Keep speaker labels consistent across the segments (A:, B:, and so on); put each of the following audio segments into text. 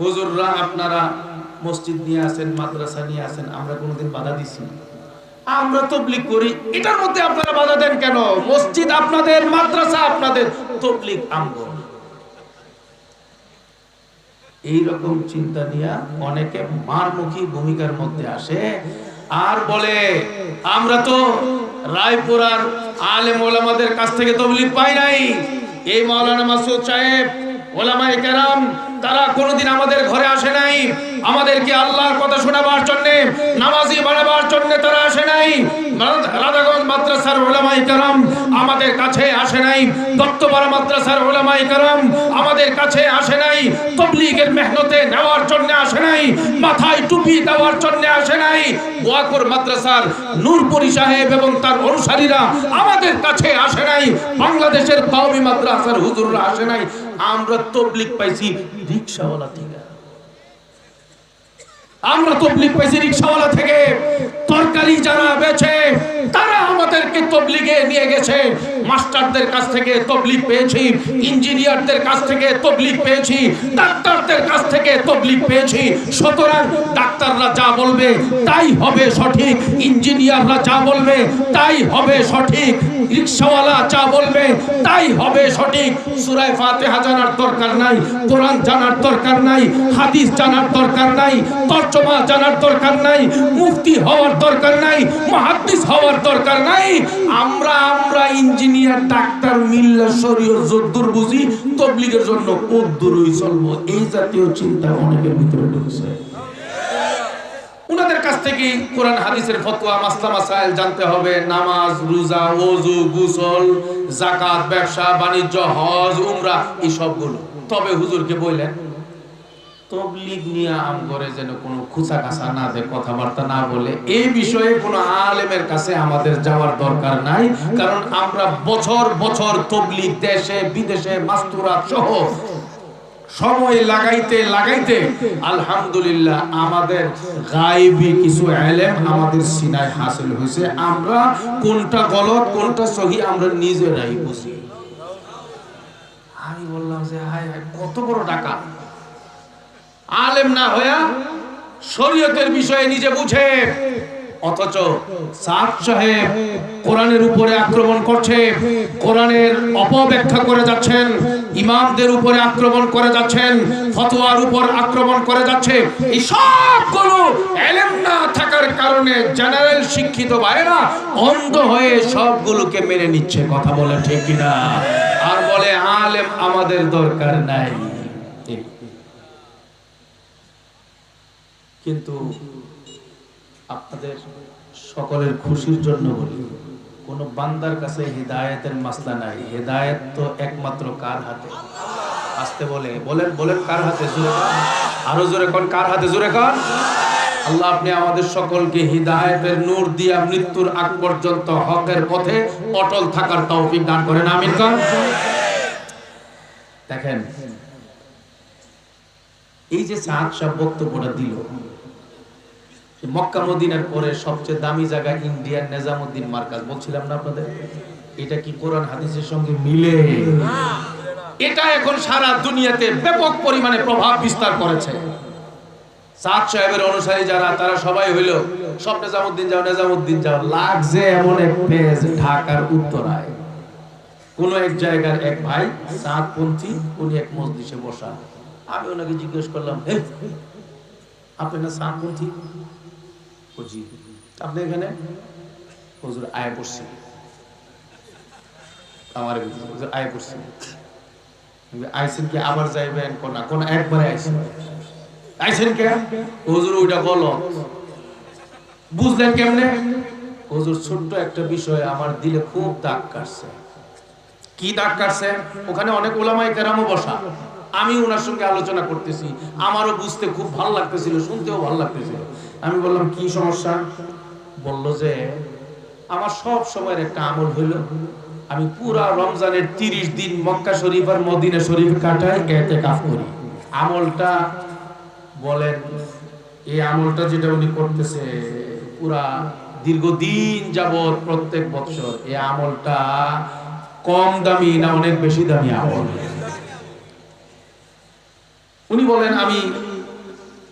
A: হুজুররা আপনারা মসজিদ নিয়ে আসেন, মাদ্রাসা নিয়ে আসেন, আমরা কোনোদিন বাধা দিছি আমরা তবলিগ করি, এটার মধ্যে আপনারা বাধা দেন কেন? মসজিদ আপনাদের, মাদ্রাসা আপনাদের, তবলিগ আমগো। এইরকম চিন্তা নিয়ে অনেকে মারমুখী ভূমিকার মধ্যে আসে আর বলে, আমরা তো রায়পুরার আলেম ওলামাদের কাছ থেকে তবলিগ পাই নাই। এই মাওলানা মাসুদ সাহেব, ওলামায়ে কেরাম তারা কোনোদিন আমাদের ঘরে আসে নাই। আমাদেরকে আল্লাহর কথা শোনাবার জন্য, নামাজি বানাবার জন্য তারা আসে নাই। রাধাগঞ্জ মাদ্রাসার ওলামাই কারাম আমাদের কাছে আসে নাই। দত্তপাড়া মাদ্রাসার ওলামাই কারাম আমাদের কাছে আসে নাই। তবলিগের মেহনতে নেওয়ার জন্য আসে নাই। মাথায় টুপি দেওয়ার জন্য আসে নাই। ওয়াকর মাদ্রাসার নূরপুরি সাহেব এবং তার অনুসারীরা আমাদের কাছে আসে নাই। বাংলাদেশের কওমি মাদ্রাসার হুজুররা আসে নাই। আমরা তবলিগ পাইছি। রিকশাওয়ালা থেকে। আমরা তবলিগ পাইছি রিকশাওয়ালা থেকে। তরকারি যারা বেচে, তারা আমাদেরকে তবলিগে নিয়ে গেছে। মাস্টারদের কাছ থেকে তবলিগ পেয়েছি, ইঞ্জিনিয়ারদের কাছ থেকে তবলিগ পেয়েছি, ডাক্তারদের কাছ থেকে তবলিগ পেয়েছি। সুতরাং ডাক্তাররা যা বলবে, তাই হবে সঠিক। ইঞ্জিনিয়াররা যা বলবে, তাই হবে সঠিক। রিকশাওয়ালা যা বলবে তাই হবে সঠিক। সূরা ফাতিহা জানার দরকার নাই, কোরআন জানার দরকার নাই, হাদিস জানার দরকার নাই, তর্জমা জানার দরকার নাই, মুফতি হওয়ার দরকার নাই, মুহাদ্দিস হওয়ার দরকার নাই। আমরা আমরা ইঞ্জিনিয়ার, ডাক্তার মিল্লা শরীয়ত যদ্দুর বুঝি, তবলিগের জন্য কদ্দুরই চলবো। এই জাতীয় চিন্তা অনেকের ভিতরে ঢুকছে। উনাদের কাছ থেকে কোরআন, হাদিসের ফতোয়া, মাসলা, মাসাইল জানতে হবে। নামাজ, রোজা, ওযু, গোসল, যাকাত, ব্যবসা, বাণিজ্য, হজ, উমরা এই সবগুলো তবে হুজুরকে বললেন, তবলিগ নিয়ে আম করে যেন কোনো খুচা কাছা না দেয় কথাবার্তা না বলে। এই বিষয়ে কোনো আলেমের কাছে আমাদের যাওয়ার দরকার নাই। কারণ আমরা বছর বছর তবলিগ দেশে, বিদেশে, মাস্তুরাত সহ সময় লাগাইতে লাগাইতে, আলহামদুলিল্লাহ, আমাদের গায়েবী কিছু এলেম আমাদের সিনায় হাসিল হয়েছে। আমরা কোনটা গলত, কোনটা সহি, আমরা নিজেরাই বুঝি। আমি বললাম যে, হায় হায়, কত বড় টাকা আলেম না হইয়া শরীয়তের বিষয়ে নিজে বুঝে। অথচ সাদ সাহেব কোরআনের উপরে আক্রমণ করছে, কোরআনের অপব্যাখ্যা করে যাচ্ছেন, ইমামদের উপরে আক্রমণ করে যাচ্ছেন, ফতোয়ার উপর আক্রমণ করে যাচ্ছে। এই সবগুলো এলেম না থাকার কারণে জেনারেল শিক্ষিত ভাইরা অন্ধ হয়ে সবগুলোকে মেনে নিচ্ছে, কথা বলে ঠিক কিনা? আর বলে, আলেম আমাদের দরকার নাই। কিন্তু আপনাদের সকলের খুশির জন্য বলি, কোন বান্দার কাছে হৃদায়তের মাসলা নাই। হৃদায়ত তো একমাত্র কার হাতে? আসতে বলে, বলেন বলেন কার হাতে? জোরে আরও জোরে কন, কার হাতে জোরে কন? আল্লাহ, আপনি আমাদের সকলকে হৃদায়তের নূর দিয়া মৃত্যুর আগ পর্যন্ত হকের পথে অটল থাকার তৌফিক দান করেন। আমিন কন। দেখেন, এই যে সাহেব বক্তব্যটা দিল মক্কা মদিনার পরে সবচেয়ে দামি জায়গা ইন্ডিয়ার নেজামুদ্দিন মার্কাজ। বলছিলাম না আপনাদের? এটা কি কোরআন হাদিসের সঙ্গে মিলে? এটা এখন সারা দুনিয়াতে ব্যাপক পরিমাণে প্রভাব বিস্তার করেছে। সাহেবের অনুসারী যারা তারা সবাই হইল সব নেজামুদ্দিন যাও নেজামুদ্দিন যাও। লাগছে এমন এক পেজ ঢাকার উত্তরায়। কোন এক জায়গার এক ভাই সাতপন্থী উনি এক মসজিদে বসা। আমি ওনাকে জিজ্ঞেস করলাম "হে, আপনি না জি আপনি এখানে? হুজুর আয় পড়ছি। আমার হুজুর আয় পড়ছি। আইসেন কি? আবার যাইবেন কোন কোন একবারে আইসেন আইসেন কে? হুজুর ওইটা বলো। বুঝলেন কেমনে? হুজুর ছোট্ট একটা বিষয় আমার দিলে খুব দাগ কাটছে। কি দাগ কাটছে? ওখানে অনেক ওলামাই কেরামও বসা। আমি ওনার সঙ্গে আলোচনা করতেছি। আমারও বুঝতে খুব ভালো লাগতেছিল শুনতেও ভালো লাগতেছিল। আমি বললাম, কি সমস্যা? বলল যে, আমার সব সময়ের একটা আমল হইল। আমি পুরা রমজানের তিরিশ দিন মক্কা শরীফ আর মদিনা শরীফ কাটাই এতে কাফ করি। আমলটা বলেন, এই আমলটা যেটা উনি করতেছে, পুরা দীর্ঘদিন যাবৎ প্রত্যেক বছর এই আমলটা কম দামি না অনেক বেশি দামি আমল। উনি বলেন, আমি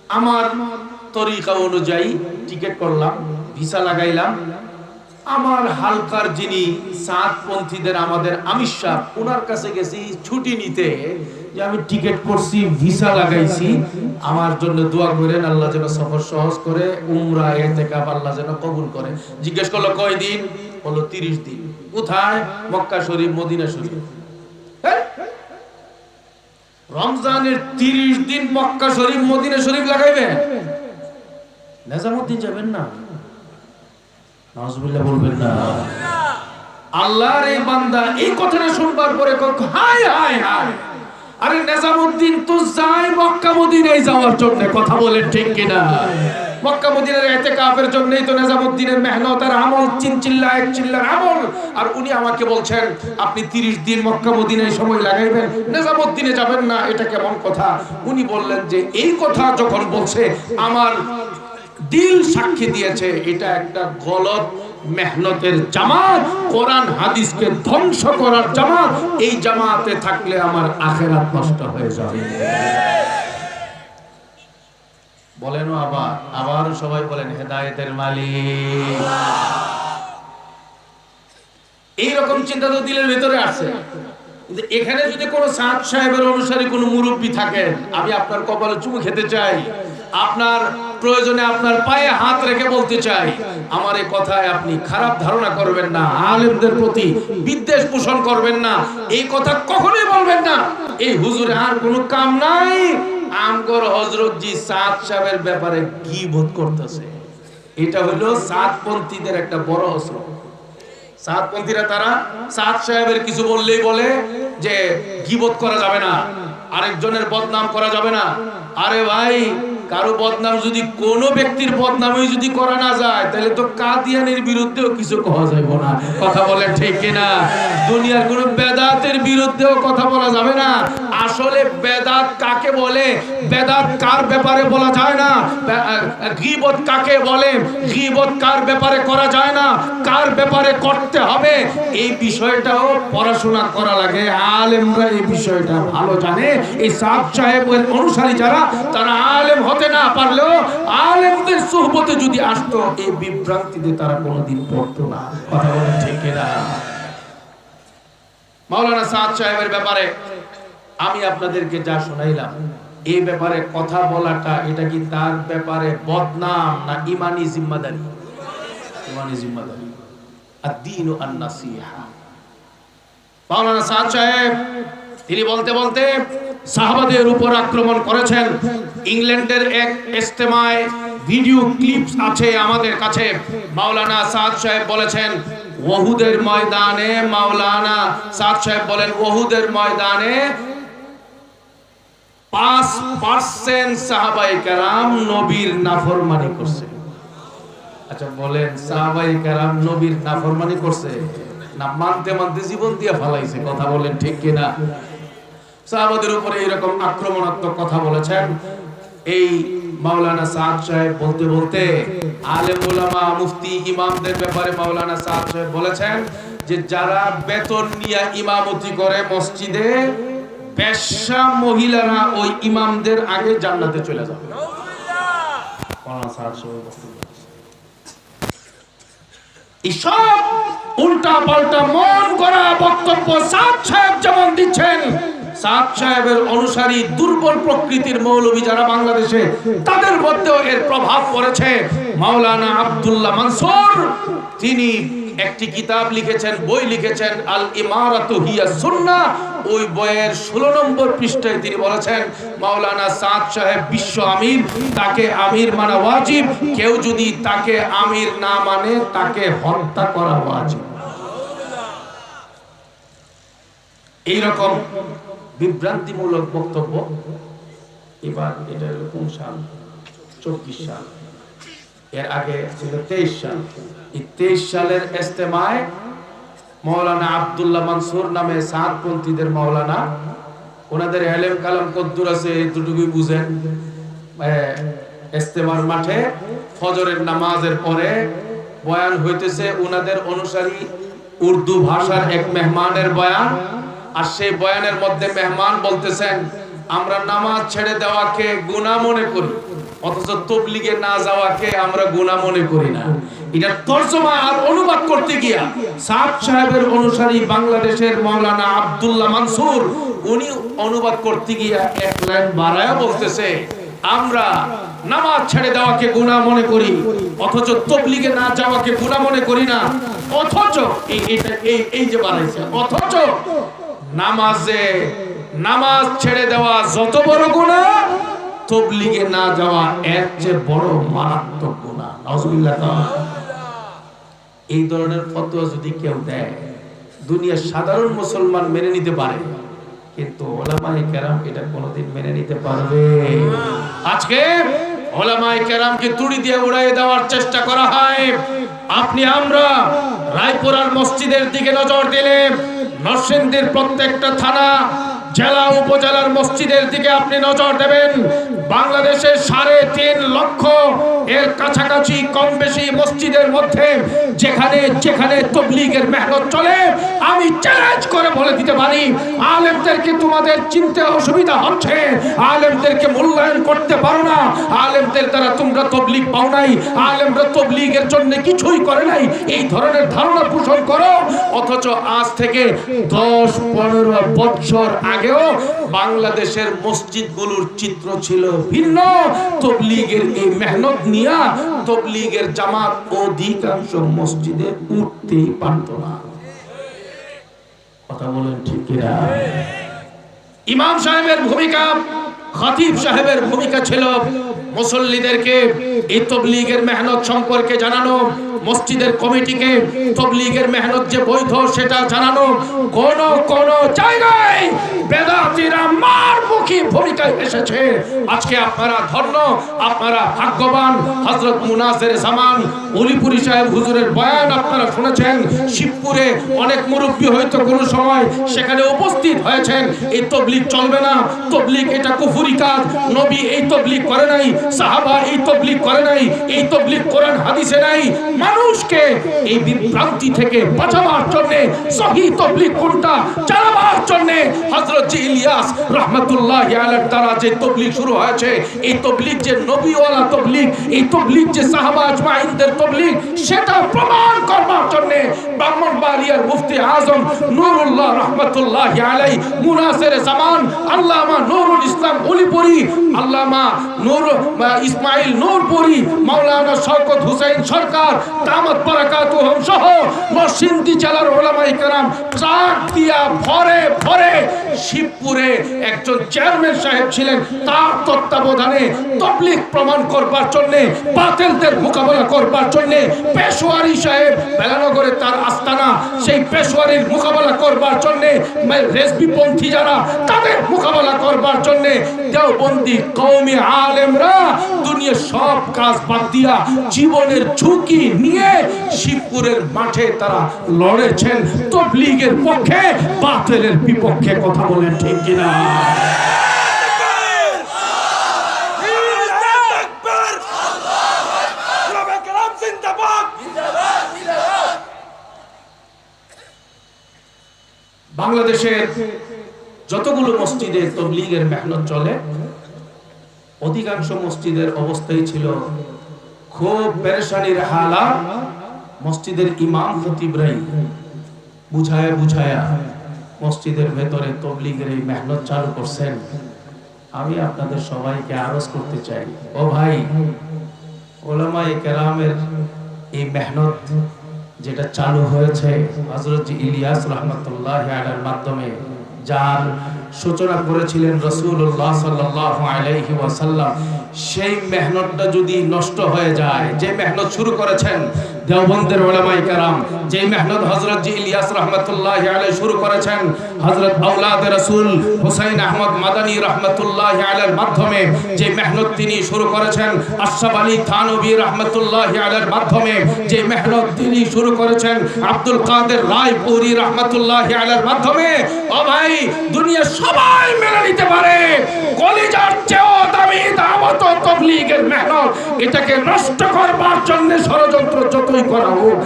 A: আমার তরিকা অনুযায়ী টিকিট করলাম, ভিসা লাগাইলাম। আমার হালকার যিনি সাতপন্থীদের আমাদের আমির সাহ ওনার কাছে গেছি ছুটি নিতে, যে আমি টিকিট করছি, ভিসা লাগাইছি। আমার জন্য দোয়া করেন, আল্লাহ যেন সফর সহজ করে, উমরা এতেকাব আল্লাহ যেন কবুল করে। জিজ্ঞেস করল, কয় দিন? বলল, তিরিশ দিন। কোথায়? মক্কা শরীফ, মদিনা শরীফ? রমজানের তিরিশ দিন মক্কা শরীফ, মদিনা শরীফ লাগাইবেন? নেজামুদ্দিন যাবেন না? বলবেন না। আল্লাহর এই বান্দা এই কথাটা শুনবার পরে আরে নেজামুদ্দিন তো যায় মক্কা মদিনায় যাওয়ার জন্য, কথা ঠিক মক্কা মদিনার জন্যই তো নেজামুদ্দিনের মেহনত আর আমল এক চিল্লার আমল। আর উনি আমাকে বলছেন, আপনি 30 দিন মক্কা মদিনায় সময় লাগাইবেন, নেজামুদ্দিনে যাবেন না, এটা কেমন কথা? উনি বললেন যে, এই কথা যখন বলছে, আমার দিল সাক্ষী দিয়েছে, এটা একটা গলত মেহনতের জামাত, কোরআন হাদিসকে ধ্বংস করার জামাত, এই জামাতে থাকলে আমার আখেরাত নষ্ট হয়ে যাবে। বলেন আবার আবার সবাই বলেন, হেদায়েতের মালিক। এইরকম চিন্তা তো দিলের ভেতরে আছে। কিন্তু এখানে যদি কোনো সাদ সাহেবের অনুসারী কোনো মুরব্বী থাকেন, আমি আপনার কপালে চুমু খেতে চাই। আপনার প্রয়োজনে আপনার পায়ে হাত রেখে বলতে চাই। আমার এই কথায় আপনি খারাপ ধারণা করবেন না, আলেমদের প্রতি বিদ্বেষ পোষণ করবেন না। এই কথা কখনোই বলবেন না। এই হুজুরে আর কোনো কাম নাই। আমগর হজরত জি সাদ সাহেবের ব্যাপারে কি বোধ করতেছে? এটা হলো সাতপন্থীদের একটা বড় অস্ত্র। সাতপন্থীরা তারা সাত সাহেবের কিছু বললেই বলে যে গিবত করা যাবে না, আরেকজনের বদনাম করা যাবে না। আরে ভাই কারও বদনাম যদি কোনো ব্যক্তির বদনামই যদি করা না যায়, তাহলে তো কাদিয়ানের বিরুদ্ধেও কিছু কওয়া যাব না। কথা বলে ঠিক না দুনিয়ার কোনো বেদাতের বিরুদ্ধেও কথা বলা যাবে না। আসলে বেদাত কাকে বলে? বেদাত কার ব্যাপারে বলা যায় না? গিবত কাকে বলে? গিবত কার ব্যাপারে করা যায় না? কার ব্যাপারে করতে হবে? এই বিষয়টাও পড়াশোনা করা লাগে। আলেমরা এই বিষয়টা ভালো জানে। এই সাহ সাহেবের অনুসারী যারা, তারা আলেম হতে না পারলেও আলেমদের সোহবতে যদি আসতো, এই বিভ্রান্তিতে তারা কোনোদিন পড়তো না। কথা বলেন ঠিক না মাওলানা সাদ সাহেবের ব্যাপারে আমি আপনাদেরকে যা শোনাইলাম এই ব্যাপারে কথা বলাটা, এটা কি তার ব্যাপারে বদনাম না ইমানি জিম্মাদারি? ইমানি জিম্মাদারি। আদ-দীনু আন-নাসিহা। মাওলানা সাদ সাহেব, তিনি বলতে বলতে সাহাবাদের উপর আক্রমণ করেছেন। ইংল্যান্ডের এক ইস্তেমায় ভিডিও ক্লিপস আছে আমাদের কাছে। মাওলানা সাদ সাহেব বলেছেন, ওহুদের ময়দানে মাওলানা সাদ সাহেব বলেন, ওহুদের ময়দানে পাঁচ পার্সেন্ট সাহাবাই কারাম নবীর নাফরমানি করছে। আচ্ছা বলেন সাহাবাই কারাম নবীর নাফরমানি করছে না মানতে মানতে জীবন দিয়ে ফালাইছে? কথা বলেন ঠিক কিনা? সাহাবাদের উপরে এরকম আক্রমণাত্মক কথা বলেছেন। এই মাওলানা সাদ সাহেব বলতে বলতে মুফতি, ইমামদের ব্যাপারে মাওলানা সাদ সাহেব বলেছেন যে, যারা বেতন নিয়ে ইমামতি করে মসজিদে বেশ্যা মহিলারা ওই ইমামদের আগে জান্নাতে চলে যাবে। এসব উল্টা পাল্টা মন করা বক্তব্য সাদ সাহেব যেমন দিচ্ছেন সাদ সাহেবের অনুসারী দুর্বল প্রকৃতির মৌলবী যারা বাংলাদেশে তাদের মধ্যেও এর প্রভাব পড়েছে। মাওলানা আব্দুল্লাহ মানসুর তিনি একটি কিতাব লিখেছেন, বই লিখেছেন আল ইমারাতু হিয়া সুন্নাহ। ওই বইয়ের 16 নম্বর পৃষ্ঠায় তিনি বলেছেন, মাওলানা সাদ সাহেব বিশ্ব আমির, তাকে আমির মানা ওয়াজিব, কেউ যদি তাকে আমির না মানে তাকে হত্যা করা ওয়াজিব। এইরকম বিভ্রান্তিমূলক বক্তব্য এবার এটা কোন সাল? চব্বিশ সাল। এর আগে ছিল তেইশ সাল। এই তেইশ সালের ইস্তেমায় মৌলানা আব্দুল্লাহ মানসুর নামে সাতপন্থীদের মৌলানা ওনাদের এলেম কালাম কদ্দুর আছে এই দুটুকুই বুঝেন ইস্তেমার মাঠে ফজরের নামাজের পরে বয়ান হইতেছে, ওনাদের অনুসারী উর্দু ভাষার এক মেহমানের বয়ান। আর সেই বয়ানের মধ্যে মেহমান বলতেছেন, আমরা নামাজ ছেড়ে দেওয়াকে গুনাহ মনে করি। অথচ তবলিগে না যাওয়াকে আমরা গুনাহ মনে করি না। এটা তর্জমা আর অনুবাদ করতে গিয়া সাদ সাহেবের অনুসারী বাংলাদেশের মাওলানা আব্দুল্লাহ মানসুর, উনি অনুবাদ করতে গিয়া এক লাইন বাড়ায়া বলতেছে, আমরা নামাজ ছেড়ে দেওয়াকে গুনাহ মনে করি, অথচ তবলিগে না যাওয়াকে গুনাহ মনে করি না। অথচ এই এই যে বাড়াইছে, অথচ নামাজে, নামাজ ছেড়ে দেওয়া যত বড় গুনাহ তবলিগে না যাওয়া এর চেয়ে বড় মারাত্মক গুনাহ। নাউজুবিল্লাহ। এই ধরনের ফতোয়া যদি কেউ দেয়, দুনিয়ার সাধারণ মুসলমান মেনে নিতে পারে, কিন্তু ওলামাই কেরাম এটা কোনোদিন মেনে নিতে পারবে। আজকে ওলামাই কেরামকে তুড়ি দিয়ে উড়াই দেওয়ার চেষ্টা করা হয়। আপনি আমরা রায়পুরার মসজিদের দিকে নজর দিলে নরসিংদীর প্রত্যেকটা থানা জেলা উপজেলার মসজিদের দিকে আপনি নজর দেবেন। বাংলাদেশের সাড়ে তিন লক্ষ এর কাছাকাছি কম বেশি মসজিদের মধ্যে যেখানে যেখানে তবলিগের মেহনত চলে, আমি চ্যালেঞ্জ করে বলে দিতে পারি, আলেমদেরকে তোমাদের চিনতে অসুবিধা হচ্ছে, আলেমদেরকে মূল্যায়ন করতে পারো না, আলেমদের দ্বারা তোমরা তবলিগ পাও নাই, আলেমরা তবলিগের জন্য কিছুই করে নাই, এই ধরনের ধারণা পোষণ করো, অথচ আজ থেকে দশ পনেরো বছর আগেও বাংলাদেশের মসজিদগুলোর চিত্র ছিল ভিন্ন। তবলিগের এই মেহনত নিয়া তবলিগের জামাত অধিকাংশ মসজিদে উঠতেই পারত না। কথা বলেন ঠিক ইমাম সাহেবের ভূমিকা, খতিব সাহেবের ভূমিকা ছিল মুসল্লিদেরকে এই তবলিগের মেহনত সম্পর্কে জানানো। মসজিদের কমিটিকে তবলিগের মেহনত যে বৈধ সেটা জানানো কোন কোন জায়গায় বেদাতিরা মারমুখী ভূমিকায় এসেছে। আজকে আপনারা ধন্য, আপনারা ভাগ্যবান। হযরত মুনাসের জামান, উলিপুরি সাহেব হুজুরের বয়ান আপনারা শুনেছেন। শিবপুরে অনেক মুরব্বী হয়তো কোন সময় সেখানে উপস্থিত হয়েছেন। এই তবলিগ চলবে না। তবলিগ এটা কুফুরি কাজ। নবী এই তবলিগ করে নাই, সাহাবা এই তবলিগ করে নাই, এই তবলিগ কোরআন হাদিসে নাই। মানুষকে এই বিভ্রান্তি থেকে বাঁচাবার জন্যে সহি তবলিক কোনটা চালাবার জন্যে হজরত ইলিয়াস রহমতুল্লাহ ইয়ালের দ্বারা যে তবলিক শুরু হয়েছে, এই তবলিক যে নবীওয়ালা তবলিক এই তবলিক যে সাহাবা আজমাইনদের তবলিক সেটা প্রমাণ করবার জন্য ব্রাহ্মণবাড়িয়ার মুফতি আজম রাহমাতুল্লাহ মুনাসির জামান, আল্লামা নুরুল ইসলাম উলিপুরি আল্লামা ইসমাইল মাওলানা শওকত হুসাইন সরকার সহ জেলার ওলামাই ভরে ভরে শিবপুরে একজন চেয়ারম্যান সাহেব ছিলেন, তার তত্ত্বাবধানে তবলিগ প্রমাণ করবার জন্য, বাতিলদের মোকাবেলা করবার জন্য পেশোয়ারি সাহেব বেলানগরে তার আস্তানা, সেই পেশোয়ারির মোকাবেলা করবার জন্য রেসবিপন্থী যারা, তাদের মোকাবেলা করবার জন্য দেওবন্দি কৌমি আলেমরা দুনিয়া সব কাজ বাদ দিয়া জীবনের ঝুঁকি নিয়ে শিবপুরের মাঠে তারা লড়েছেন। তবলিগের পক্ষে, বাতিলের বিপক্ষে কথা বলেন ঠিক কিনা? বাংলাদেশের যতগুলো মসজিদে তবলিগের মেহনত চলে, অধিকাংশ মসজিদের অবস্থাই ছিল খুব পেরেশানির হালা মসজিদের ইমাম খতিবরাই বুঝায়া বুঝায়া মসজিদের ভেতরে তবলিগের এই মেহনত চালু করছেন। আমি আপনাদের সবাইকে আরজ করতে চাই, ও ভাই ওলামাই কেরামের এই মেহনত যেটা চালু হয়েছে হযরত ইলিয়াস রহমতুল্লাহ আলার মাধ্যমে, যার সূচনা করেছিলেন রসুল্লাহ সাল্লাহ আলাইহি ওয়াসাল্লাম। সেই মেহনতটা যদি নষ্ট হয়ে যায়, যে মেহনত শুরু করেছেন দেওবন্দের ওলামাই কারাম যে মেহনত হযরত জি ইলিয়াস রাহমাতুল্লাহ আলাইহি শুরু করেছেন হজরত আওলাদ রাসূল হুসাইন আহমদ মাদানী রাহমাতুল্লাহ আলাইহির মাধ্যমে যে মেহনত তিনি শুরু করেছেন, আশরাফ আলী থানভী রাহমাতুল্লাহ আলাইহির মাধ্যমে যে মেহনত তিনি শুরু করেছেন, আব্দুল কাদের রায়পুরি রাহমাতুল্লাহ আলাইহির মাধ্যমে, ও ভাই, দুনিয়া সবাই মেনে নিতে পারে। কলিজার চেয়েও দামি দামত তবলিগের মেহনত, এটাকে নষ্ট করবার জন্য ষড়যন্ত্র যতই করা হোক,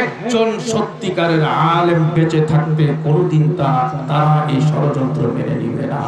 A: একজন সত্যিকারের আলেম বেঁচে থাকবে, কোনোদিন তা তারা এই ষড়যন্ত্র মেনে নিবে না।